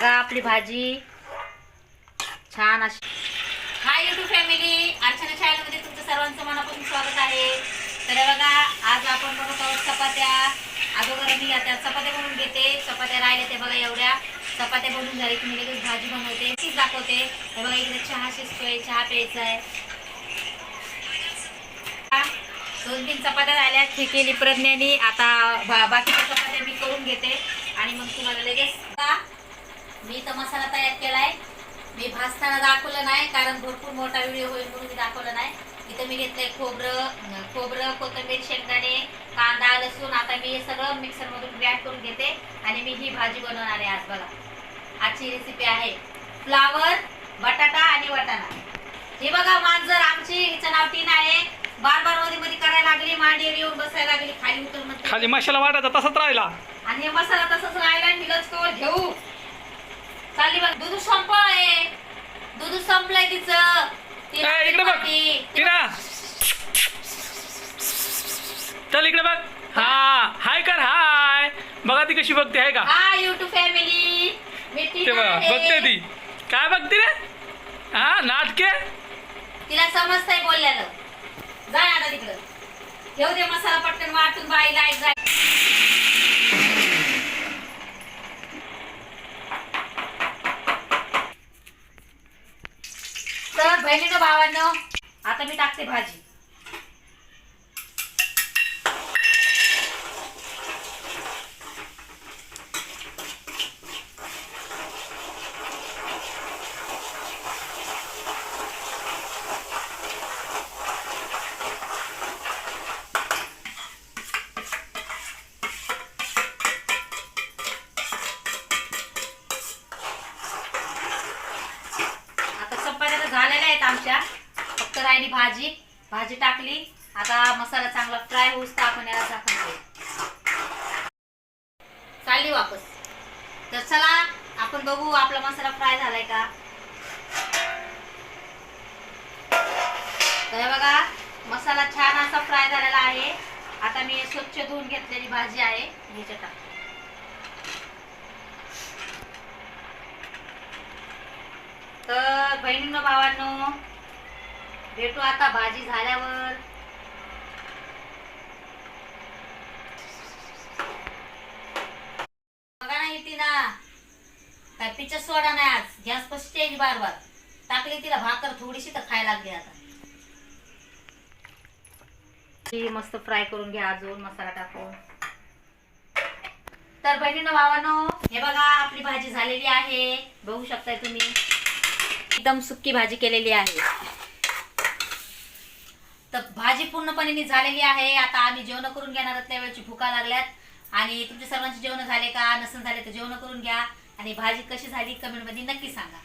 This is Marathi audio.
आपली भाजी? छान अशी. हाय युट्यूब फॅमिली अर्चना चॅनलमध्ये तुमचं सर्वांचं मनापासून स्वागत आहे. तर बघा आज आपण बनवत आहोत चपात्या. अगोदर मी आता चपात्या बनवून घेते. चपात्या राहिल्या ते बघा एवढ्या. चपात्या बनवून झाली की मी लगेच भाजी बनवते. तीच दाखवते. हे बघा इकडे चहा शिजतोय. चहा प्यायचा आहे दोन तीन चपात्या झाल्या. ठीक केली प्रज्ञानी. आता बाकीच्या चपात्या मी करून घेते. आणि मग तुम्हाला लगेच मी इथं मसाला तयार केलाय. मी भाजताना दाखवलं नाही कारण भरपूर मोठा व्हिडिओ होईल म्हणून मी दाखवलं नाही. इथं मी घेतलंय खोबरं खोबरं कोथिंबीर शेंगदाणे कांदा लसूण. आता मी हे सगळं मिक्सरमधून ग्रँड करून घेते आणि मी ही भाजी बनवणार आहे आज बघा. आजची रेसिपी आहे फ्लावर बटाटा आणि वाटाणा. हे बघा मांजर आमची हिचं नाव टीन आहे. बार बारमध्ये मध्ये करायला लागली मांडीवर येऊन बसायला लागली खाली उतर खाली मसाला वाटायचा तसाच राहिला. आणि हे मसाला तसंच राहिला आणि मिलच कवर घेऊ. चालली बघ दूध संपलंय दूध संपलंय तिचं. ए, इकडे बघ. टीना. चल इकडे बघ. हा हाय कर हाय. बघा ती कशी बघते आहे का? हा युट्यूब फॅमिली मी ते टीना बघा आहे. बघते ती. काय बघते रे? हा नाटके? तिला समजतंय बोलल्यानं. जाय आता तिकडं. ठेव दे मसाला पटकन वाटून बाईला एक जाय. बहिणीनं भावांनो. आता मी टाकते भाजी आता चपात्या तर झालेल्या आहेत आमच्या. फक्त राहिली भाजी. भाजी टाकली. आता मसाला चांगला फ्राय होऊस तर आपण याला झाकण चालली वापस. तर चला आपण बघू आपला मसाला फ्राय झालाय का? तर बघा मसाला छान असा फ्राय झालेला आहे. आता मी स्वच्छ धुवून घेतलेली भाजी आहे. ह्याच्या टाकते. तर बहिणींनो भावांनो भेटू आता भाजी झाल्यावर. बघा ना येते ना काय पिच्चा सोडा नाही आज. गॅस पशी येईल बार बार टाकली तिला भाकर थोडीशी तर खायला लागली आता. मस्त फ्राय करून घ्या अजून मसाला टाकून. तर बहिणीनं भावानो हे बघा आपली भाजी झालेली आहे. बघू शकताय तुम्ही. एकदम सुक्की भाजी केलेली आहे. तर भाजी पूर्णपणे झालेली आहे. आता आम्ही जेवण करून घेणार त्या त्यावेळेची भुका लागल्यात. आणि तुमच्या सर्वांचे जेवण झाले का? नसन झाले तर जेवण करून घ्या. आणि भाजी कशी झाली? कमेंटमध्ये नक्की सांगा.